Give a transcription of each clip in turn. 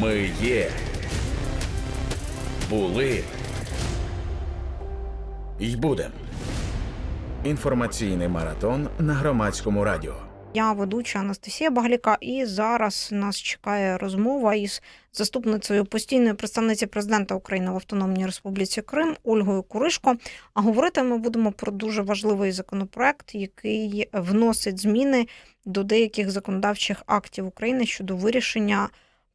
Ми є. Були. й будем. Інформаційний маратон на громадському радіо. Я ведуча Анастасія Багаліка, і зараз нас чекає розмова із заступницею постійної представниці президента України в Автономній Республіці Крим Ольгою Куришко. А говорити ми будемо про дуже важливий законопроект, який вносить зміни до деяких законодавчих актів України щодо вирішення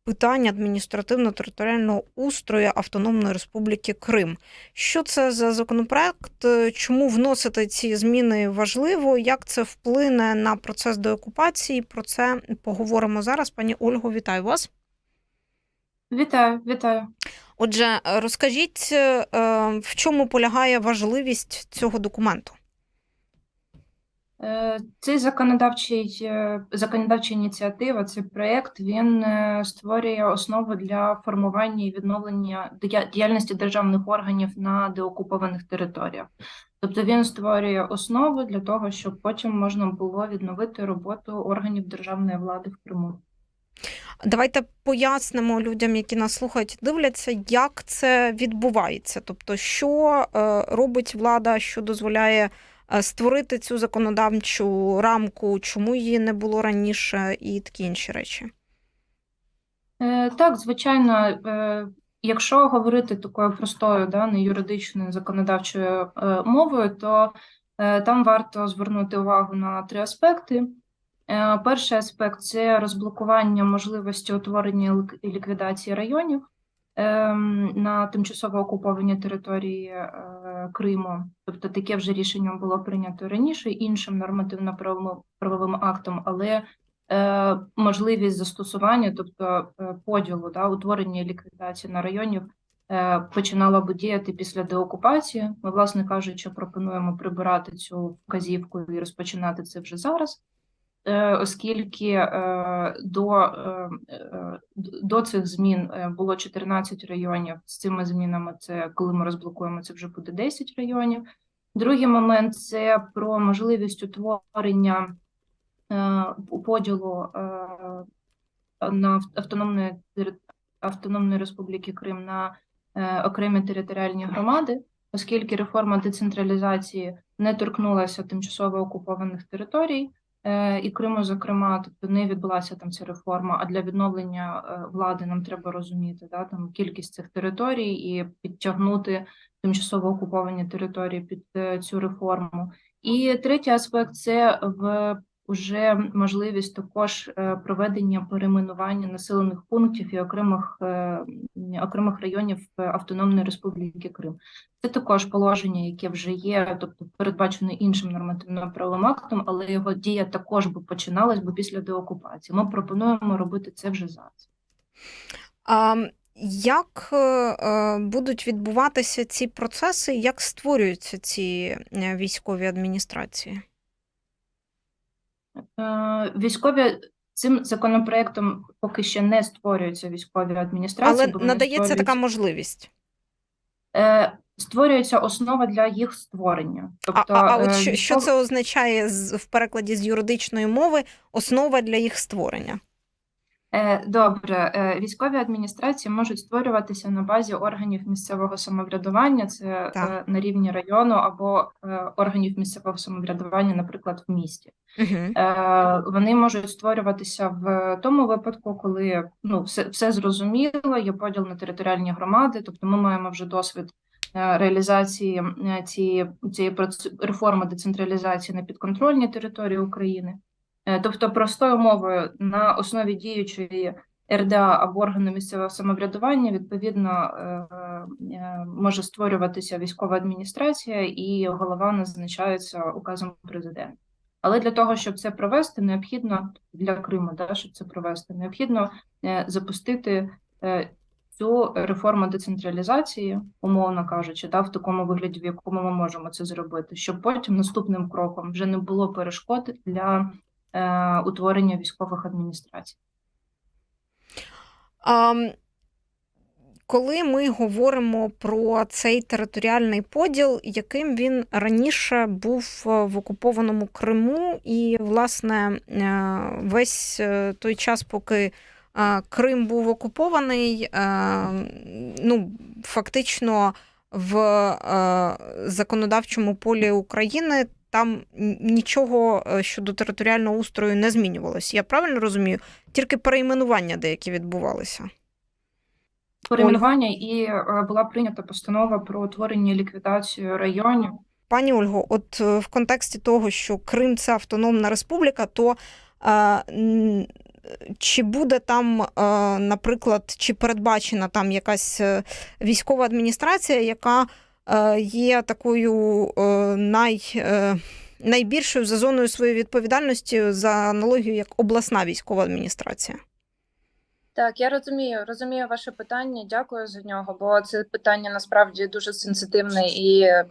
питань адміністративно-територіального устрою Автономної Республіки Крим. Що це за законопроект? Чому вносити ці зміни важливо? Як це вплине на процес деокупації? Про це поговоримо зараз. Пані Ольго, вітаю вас. Вітаю, вітаю. Отже, розкажіть, е, в чому полягає важливість цього документу? Е, Цей законодавчий е, законодавча ініціатива, цей проєкт, він е, створює основу для формування і відновлення діяльності державних органів на деокупованих територіях. Тобто він створює основу для того, щоб потім можна було відновити роботу органів державної влади в Криму. Давайте пояснимо людям, які нас слухають дивляться, як це відбувається. Тобто, що робить влада, що дозволяє створити цю законодавчу рамку, чому її не було раніше, і такі інші речі. Е, Так, звичайно, е, якщо говорити такою простою, да, не юридичною законодавчою е, мовою, то е, там варто звернути увагу на три аспекти. Е, Перший аспект це розблокування можливості утворення і ліквідації районів ем, на тимчасово окупованій території е, Криму. Тобто таке вже рішення було прийнято раніше іншим нормативно-правовим актом, але е, можливість застосування, тобто е, поділу, да, утворення і ліквідації на районів е, починала би діяти після деокупації. Ми, власне кажучи, пропонуємо прибирати цю вказівку і розпочинати це вже зараз. Е, Оскільки е, до, е, до цих змін було 14 районів, з цими змінами це коли ми розблокуємо, це вже буде 10 районів. Другий момент це про можливість утворення поділу на автономної автономної республіки Крим на окремі територіальні громади, оскільки реформа децентралізації не торкнулася тимчасово окупованих територій. Е, І Криму, зокрема, тобто не відбулася там ця реформа. А для відновлення е, влади нам треба розуміти да, там кількість цих територій і підтягнути тимчасово окуповані території під е, цю реформу. І третій аспект це в уже можливість також е, проведення перейменування населених пунктів і окремих е, окремих районів Автономної Республіки Крим. Це також положення, яке вже є, тобто передбачене іншим нормативно-правовим актом, але його дія також би починалась би після деокупації. Ми пропонуємо робити це вже зараз. А як е, будуть відбуватися ці процеси, як створюються ці військові адміністрації? Е, Військові цим законопроектом поки ще не створюються військові адміністрації, Але надається така можливість. Е, створюється основа для їх створення. Тобто, а, а от е, що, що це означає з- в перекладі з юридичної мови основа для їх створення? Е, Добре, Е, військові адміністрації можуть створюватися на базі органів місцевого самоврядування, це Так. е, на рівні району або органів місцевого самоврядування, наприклад, в місті. Угу. Вони можуть створюватися в тому випадку, коли ну все, все зрозуміло, є поділ на територіальні громади. Тобто, ми маємо вже досвід реалізації цієї цієї реформи децентралізації на підконтрольній території України. Е, Тобто, простою мовою на основі діючої РДА або органу місцевого самоврядування відповідно е, е, може створюватися військова адміністрація, і голова назначається указом президента. Але для того, щоб це провести, необхідно для Криму, да, щоб це провести, необхідно запустити цю реформу децентралізації, умовно кажучи, да, в такому вигляді, в якому ми можемо це зробити, щоб потім наступним кроком вже не було перешкод для утворення військових адміністрацій. А, коли ми говоримо про цей територіальний поділ, яким він раніше був е, в окупованому Криму, і, власне, е, весь е, той час, поки е, Крим був окупований, е, ну, фактично в е, законодавчому полі України там нічого е, щодо територіального устрою не змінювалося. Я правильно розумію? Тільки перейменування деякі відбувалися. Перейменування і е, була прийнята постанова про утворення і ліквідацію районів. Пані Ольго, от е, в контексті того, що Крим це автономна республіка, то е, чи буде там, е, наприклад, чи передбачена там якась військова адміністрація, яка є такою е, най, е, найбільшою за зоною своєї відповідальності за аналогію як обласна військова адміністрація? Так, я розумію, розумію ваше питання. Дякую за нього, бо це питання насправді дуже сенситивне і е,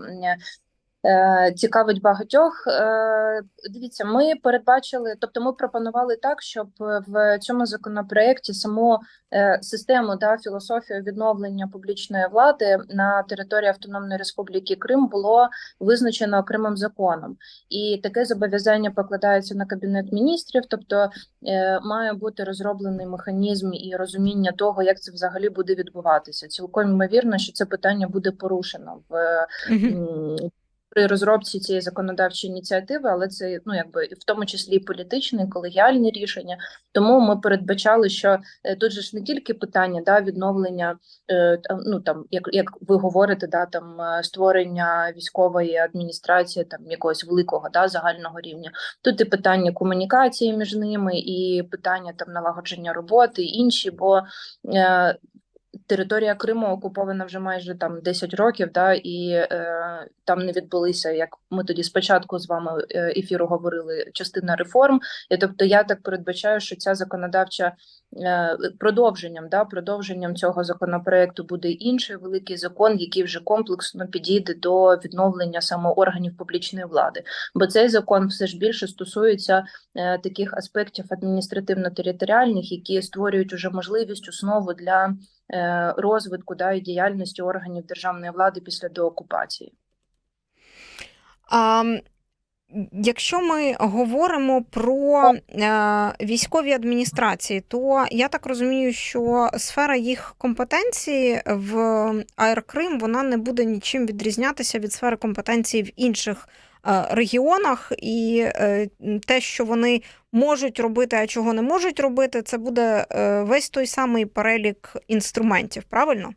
цікавить багатьох. Е, дивіться, ми передбачили, тобто ми пропонували так, щоб в цьому законопроекті саму е, систему да, філософію відновлення публічної влади на території Автономної Республіки Крим було визначено окремим законом, і таке зобов'язання покладається на кабінет міністрів, тобто е, має бути розроблений механізм і розуміння того, як це взагалі буде відбуватися. Цілком ймовірно, що це питання буде порушено в при розробці цієї законодавчої ініціативи, але це ну якби в тому числі і політичне, і колегіальне рішення. Тому ми передбачали, що е, тут же ж не тільки питання да відновлення, е, ну там як, як ви говорите, да там е, створення військової адміністрації, там якогось великого да загального рівня. Тут і питання комунікації між ними, і питання там налагодження роботи, інші, бо територія Криму окупована вже майже там 10 років, да, і е, там не відбулися, як ми тоді спочатку з вами е, ефіру говорили, частина реформ. І тобто я так передбачаю, що ця законодавча е, продовженням, да, продовженням цього законопроекту буде інший великий закон, який вже комплексно підійде до відновлення саме органів публічної влади. Бо цей закон все ж більше стосується е, таких аспектів адміністративно-територіальних, які створюють уже можливість основу для розвитку да, і діяльності органів державної влади після деокупації. А, якщо ми говоримо про е, військові адміністрації, то я так розумію, що сфера їх компетенції в АР Крим вона не буде нічим відрізнятися від сфери компетенції в інших е, регіонах, і е, те, що вони можуть робити, а чого не можуть робити, це буде е, весь той самий перелік інструментів, правильно?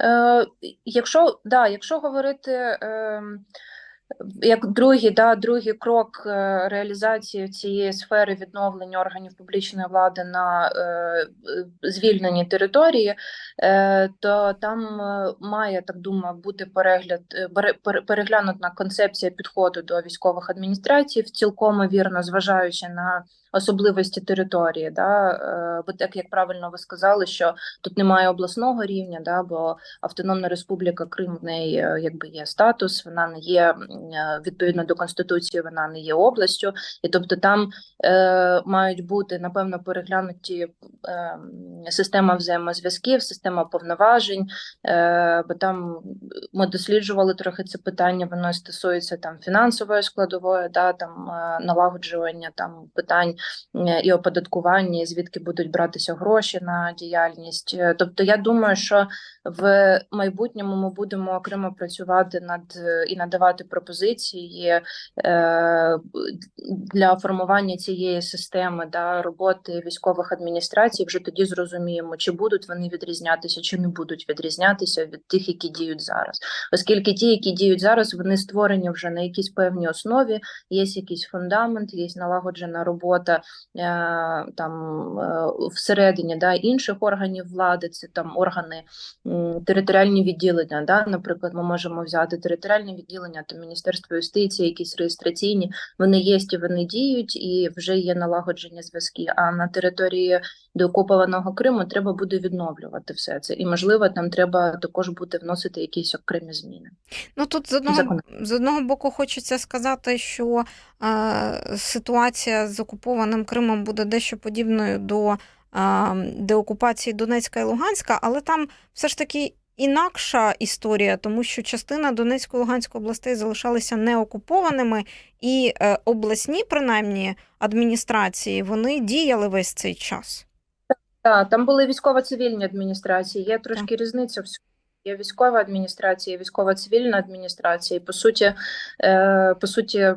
Е, якщо, да, якщо говорити е, як другий, да, другий крок е, реалізації цієї сфери відновлення органів публічної влади на е, е, звільненій території, е, то там е, має, так думаю, бути перегляд, е, переглянута концепція підходу до військових адміністрацій, цілком вірно зважаючи на особливості території, да, е, бо так як правильно ви сказали, що тут немає обласного рівня, да, бо Автономна Республіка Крим в неї е, якби є статус, вона не є е, відповідно до конституції, вона не є областю, і тобто там е, мають бути напевно переглянуті е, система взаємозв'язків, система повноважень, е, бо там ми досліджували трохи це питання, воно стосується там фінансової складової, да, там е, налагоджування там питань е, і оподаткування, звідки будуть братися гроші на діяльність. Тобто, я думаю, що в майбутньому ми будемо окремо працювати над і надавати пропозиції для формування цієї системи да, роботи військових адміністрацій. Вже тоді зрозуміємо, чи будуть вони відрізнятися, чи не будуть відрізнятися від тих, які діють зараз. Оскільки ті, які діють зараз, вони створені вже на якійсь певній основі, є якийсь фундамент, є налагоджена робота е, там е, всередині да, інших органів влади, це там органи територіальні відділення. Да, наприклад, ми можемо взяти територіальне відділення, то Міністерство юстиції, якісь реєстраційні, вони є і вони діють, і вже є налагоджені зв'язки. А на території деокупованого Криму треба буде відновлювати все це. І можливо, там треба також буде вносити якісь окремі зміни. Ну тут з одного, Закон. з одного боку хочеться сказати, що е, ситуація з окупованим Кримом буде дещо подібною до е, деокупації Донецька і Луганська, але там все ж таки інакша історія, тому що частина Донецької Луганської областей залишалися неокупованими, і е, обласні, принаймні, адміністрації вони діяли весь цей час. Так, там були військово-цивільні адміністрації. Є трошки різниця в. Є військова адміністрація, є військово-цивільна адміністрація. І по суті, е, по суті, е,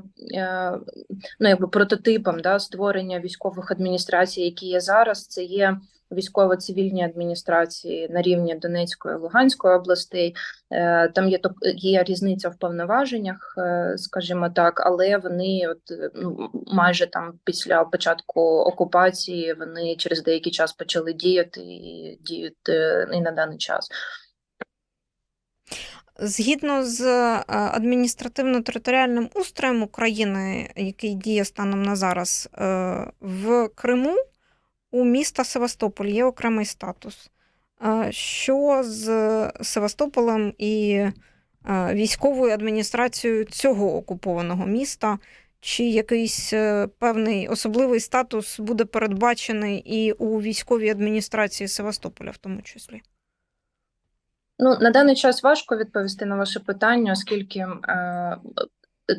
ну якби прототипом да, створення військових адміністрацій, які є зараз, це є військово-цивільні адміністрації на рівні Донецької Луганської областей. Е, там є є різниця в повноваженнях, е, скажімо так, але вони, от ну майже там після початку окупації, вони через деякий час почали діяти і діють е, і на даний час. Згідно з адміністративно-територіальним устроєм України, який діє станом на зараз, в Криму у міста Севастополь є окремий статус. Що з Севастополем і військовою адміністрацією цього окупованого міста? Чи якийсь е, певний особливий статус буде передбачений і у військовій адміністрації Севастополя, в тому числі? Ну, на даний час важко відповісти на ваше питання, оскільки е,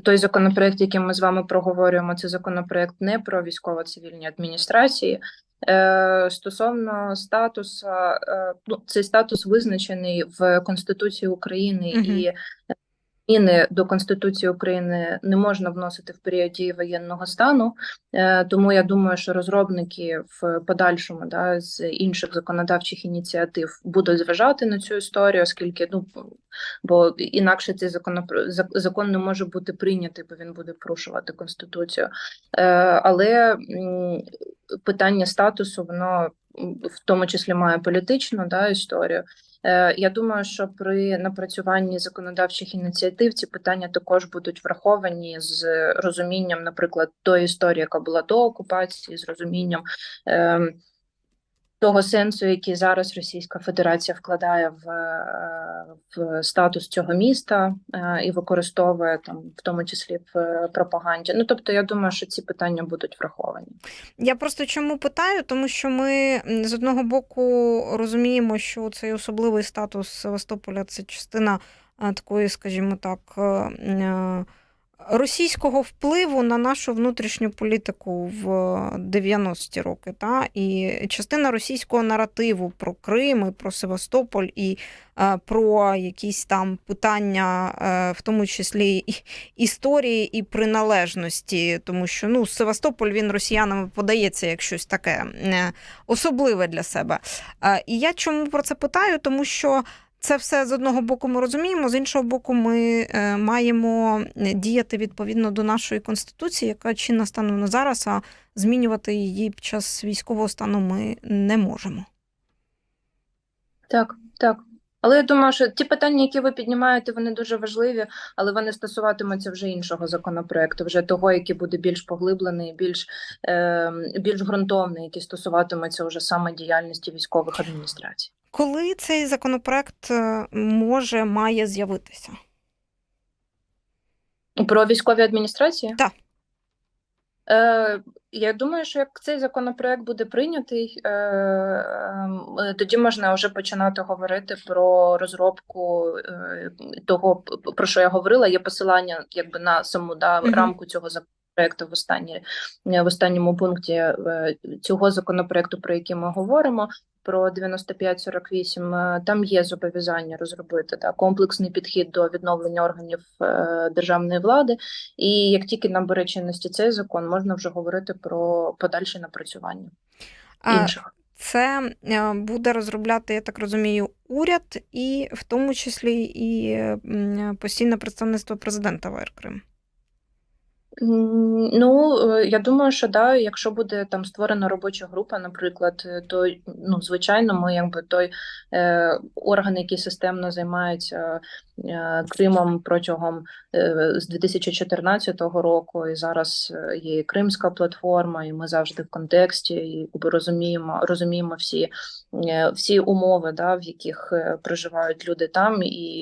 той законопроект, який ми з вами проговорюємо, це законопроект не про військово-цивільні адміністрації. Е, стосовно статусу, е, ну, цей статус визначений в Конституції України Мгм. і Зміни до Конституції України не можна вносити в період дії воєнного стану, Е, тому я думаю, що розробники в подальшому да, з інших законодавчих ініціатив будуть зважати на цю історію, оскільки ну бо інакше цей законопро- зак- закон не може бути прийнятий, бо він буде порушувати конституцію. Е, Але питання статусу воно в тому числі має політичну да, історію. Е, Я думаю, що при напрацюванні законодавчих ініціатив ці питання також будуть враховані з розумінням, наприклад, тої історії, яка була до окупації, з розумінням е, того сенсу, який зараз Російська Федерація вкладає в, е, в статус цього міста е, і використовує там, в тому числі в е, пропаганді. Ну тобто, я думаю, що ці питання будуть враховані. Я просто чому питаю, тому що ми з одного боку розуміємо, що цей особливий статус Севастополя це частина такої, скажімо так, російського впливу на нашу внутрішню політику в 90-ті роки. Та? І частина російського наративу про Крим, і про Севастополь, і е, про якісь там питання, е, в тому числі історії і приналежності, тому що ну, Севастополь він росіянами подається як щось таке е, особливе для себе. Е, І я чому про це питаю? Тому що це все з одного боку ми розуміємо, з іншого боку, ми е, маємо діяти відповідно до нашої конституції, яка чинна станом на зараз, а змінювати її під час військового стану ми не можемо. Так, так. Але я думаю, що ті питання, які ви піднімаєте, вони дуже важливі, але вони стосуватимуться вже іншого законопроекту, вже того, який буде більш поглиблений, більш, е, більш ґрунтовний, який стосуватиметься вже саме діяльності військових адміністрацій. Коли цей законопроект е, може має з'явитися? Про військові адміністрації? Так. Е, я думаю, що як цей законопроект буде прийнятий, е, ем, е, тоді можна вже починати говорити про розробку е, того, про що я говорила. Є посилання якби на саму да, рамку цього законопроекту в останні, в останньому пункті е, цього законопроекту, про який ми говоримо. Про 9548, е, там є зобов'язання розробити да, комплексний підхід до відновлення органів е, державної влади. І як тільки набере чинності цей закон, можна вже говорити про подальше напрацювання А, інших. Це е, буде розробляти, я так розумію, уряд, і в тому числі і постійне представництво президента в Крим. Ну, е, я думаю, що да, якщо буде там створена робоча група, наприклад, е, то ну, звичайно, ми якби той е, орган, який системно займається е, Кримом протягом е, з 2014 року, і зараз е, є і Кримська платформа, і ми завжди в контексті, і якби розуміємо, розуміємо всі, е, всі умови, да, в яких проживають люди там, і,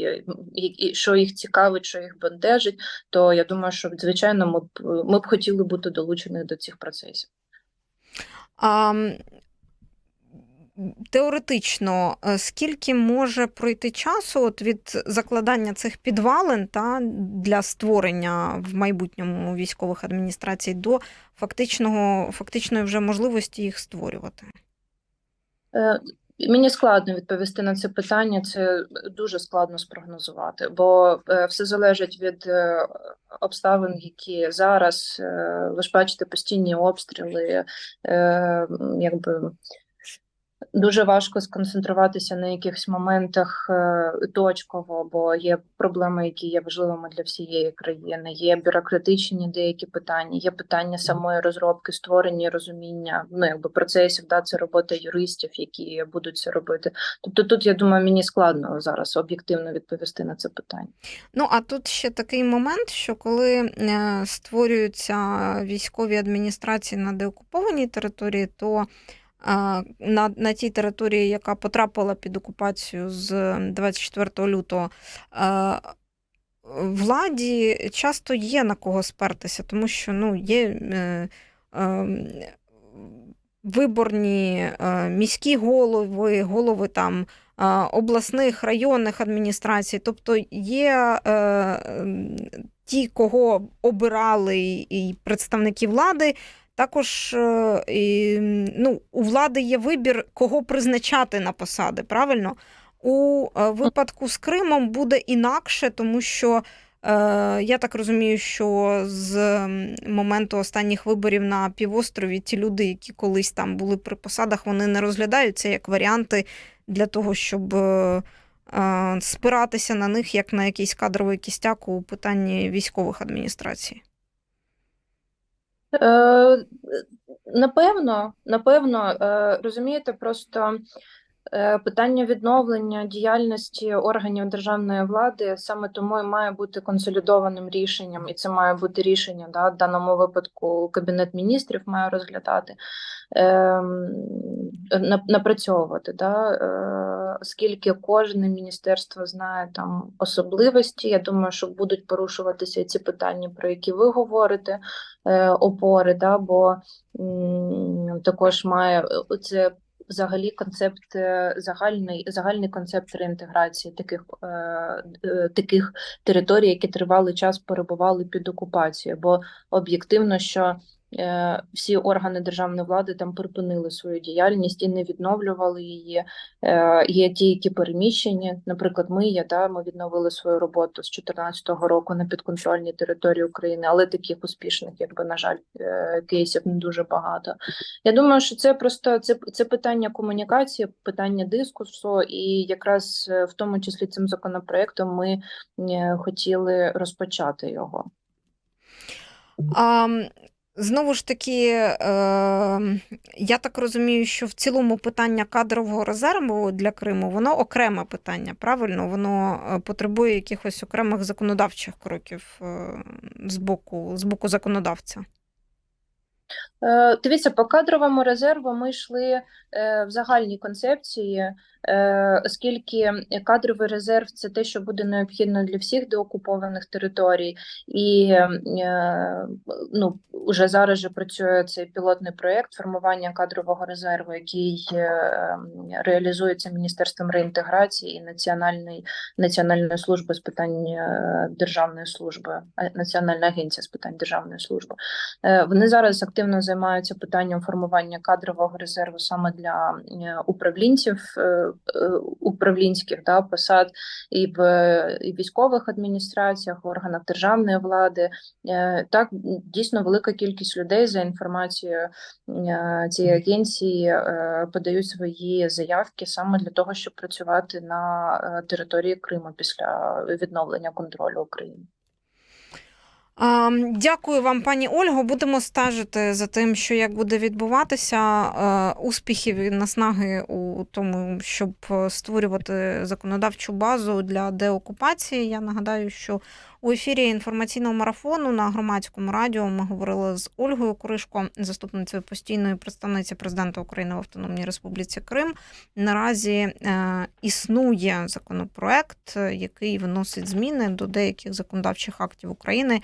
і, і що їх цікавить, що їх бентежить то я думаю, що звичайно ми б ми б хотіли бути долучені до цих процесів. А, теоретично, е, скільки може пройти часу от від закладання цих підвалин та для створення в майбутньому військових адміністрацій до фактичного, фактичної вже можливості їх створювати? Мені складно відповісти на це питання. Це дуже складно спрогнозувати, бо е, все залежить від е, обставин, які зараз е, ви ж бачите постійні обстріли, якби. Дуже важко сконцентруватися на якихось моментах е, точково, бо є проблеми, які є важливими для всієї країни. Є бюрократичні деякі питання, є питання самої розробки, створення, розуміння ну якби процесів. Да, це робота юристів, які будуть це робити. Тобто, тут я думаю, мені складно зараз об'єктивно відповісти на це питання. Ну, а тут ще такий момент, що коли е, створюються військові адміністрації на деокупованій території, то на, на тій території, яка потрапила під окупацію з 24 лютого, владі часто є на кого спертися, тому що ну, є е, е, виборні е, міські голови, голови там обласних районних адміністрацій, тобто є е, ті, кого обирали і представники влади. Також е, ну, у влади є вибір, кого призначати на посади, правильно? У е, випадку з Кримом буде інакше, тому що е, я так розумію, що з моменту останніх виборів на півострові ті люди, які колись там були при посадах, вони не розглядаються як варіанти для того, щоб спиратися на них як на якийсь кадровий кістяк у питанні військових адміністрацій. Е, напевно, напевно, е, розумієте, просто питання відновлення діяльності органів державної влади саме тому і має бути консолідованим рішенням, і це має бути рішення. Да, в даному випадку Кабінет міністрів має розглядати, е, напрацьовувати. Да, е, оскільки кожне міністерство знає там особливості. Я думаю, що будуть порушуватися ці питання, про які ви говорите, е, опори, да, бо м, також має е, це взагалі концепт е, загальний, загальний концепт реінтеграції таких, е, е, таких територій, які тривалий час перебували під окупацією, бо об'єктивно, що всі органи державної влади там припинили свою діяльність і не відновлювали її. Е, Є ті, які переміщені. Наприклад, ми є, да, ми відновили свою роботу з 2014 року на підконтрольній території України, але таких успішних, якби на жаль, е, кейсів не дуже багато. Я думаю, що це просто це, це питання комунікації, питання дискурсу, і якраз е, в тому числі цим законопроектом ми е, хотіли розпочати його. А, знову ж таки, е, я так розумію, що в цілому питання кадрового резерву для Криму воно окреме питання, правильно? Воно е, потребує якихось окремих законодавчих кроків е, з боку, з боку законодавця. Е, Дивіться, по кадровому резерву ми йшли е, в загальній концепції, е, оскільки кадровий резерв це те, що буде необхідно для всіх деокупованих територій, і ну, уже зараз же працює цей пілотний проєкт формування кадрового резерву, який реалізується Міністерством реінтеграції і Національної Національної служби з питань державної служби, Національна агенція з питань державної служби. Вони зараз активно займаються питанням формування кадрового резерву саме для е, управлінців е, е, управлінських да, посад і в і військових адміністраціях, в органах державної влади. Так, дійсно велика кількість людей за інформацією цієї агенції подають свої заявки саме для того, щоб працювати на території Криму після відновлення контролю України. Дякую вам, пані Ольго. Будемо стежити за тим, що як буде відбуватися. Е, Успіхів і наснаги у тому, щоб створювати законодавчу базу для деокупації. Я нагадаю, що У ефірі інформаційного марафону на громадському радіо ми говорили з Ольгою Куришко, заступницею постійної представниці президента України в Автономній Республіці Крим. Наразі е, існує законопроект, е, який вносить зміни до деяких законодавчих актів України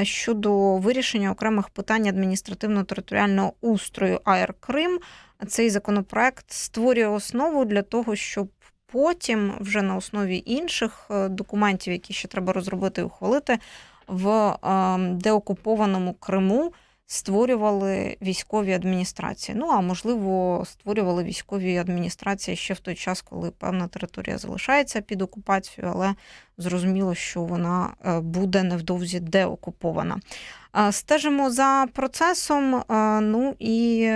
е, щодо вирішення окремих питань адміністративно-територіального устрою АР Крим. Цей законопроект створює основу для того, щоб потім, вже на основі інших е, документів, які ще треба розробити і ухвалити, в е, деокупованому Криму створювали військові адміністрації. Ну а можливо, створювали військові адміністрації ще в той час, коли певна територія залишається під окупацією, але зрозуміло, що вона е, буде невдовзі деокупована. Стежимо за процесом, ну і,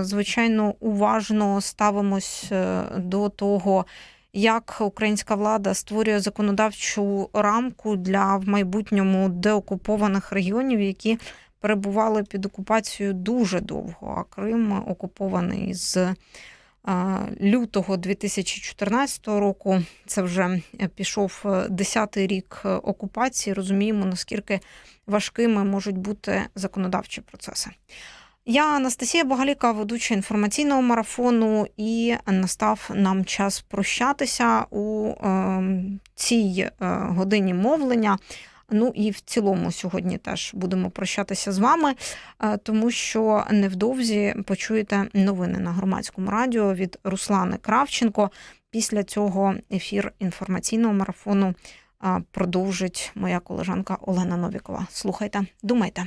звичайно, уважно ставимось до того, як українська влада створює законодавчу рамку для в майбутньому деокупованих регіонів, які перебували під окупацією дуже довго. А Крим окупований з е, лютого 2014 року. Це вже е, пішов 10-й рік е, окупації. Розуміємо, наскільки важкими можуть бути законодавчі процеси. Я Анастасія Богаліка, ведуча інформаційного марафону, і настав нам час прощатися у е, цій е, годині мовлення. Ну і в цілому сьогодні теж будемо прощатися з вами, е, тому що невдовзі почуєте новини на громадському радіо від Руслани Кравченко. Після цього ефір інформаційного марафону е, продовжить моя колежанка Олена Новікова. Слухайте, думайте.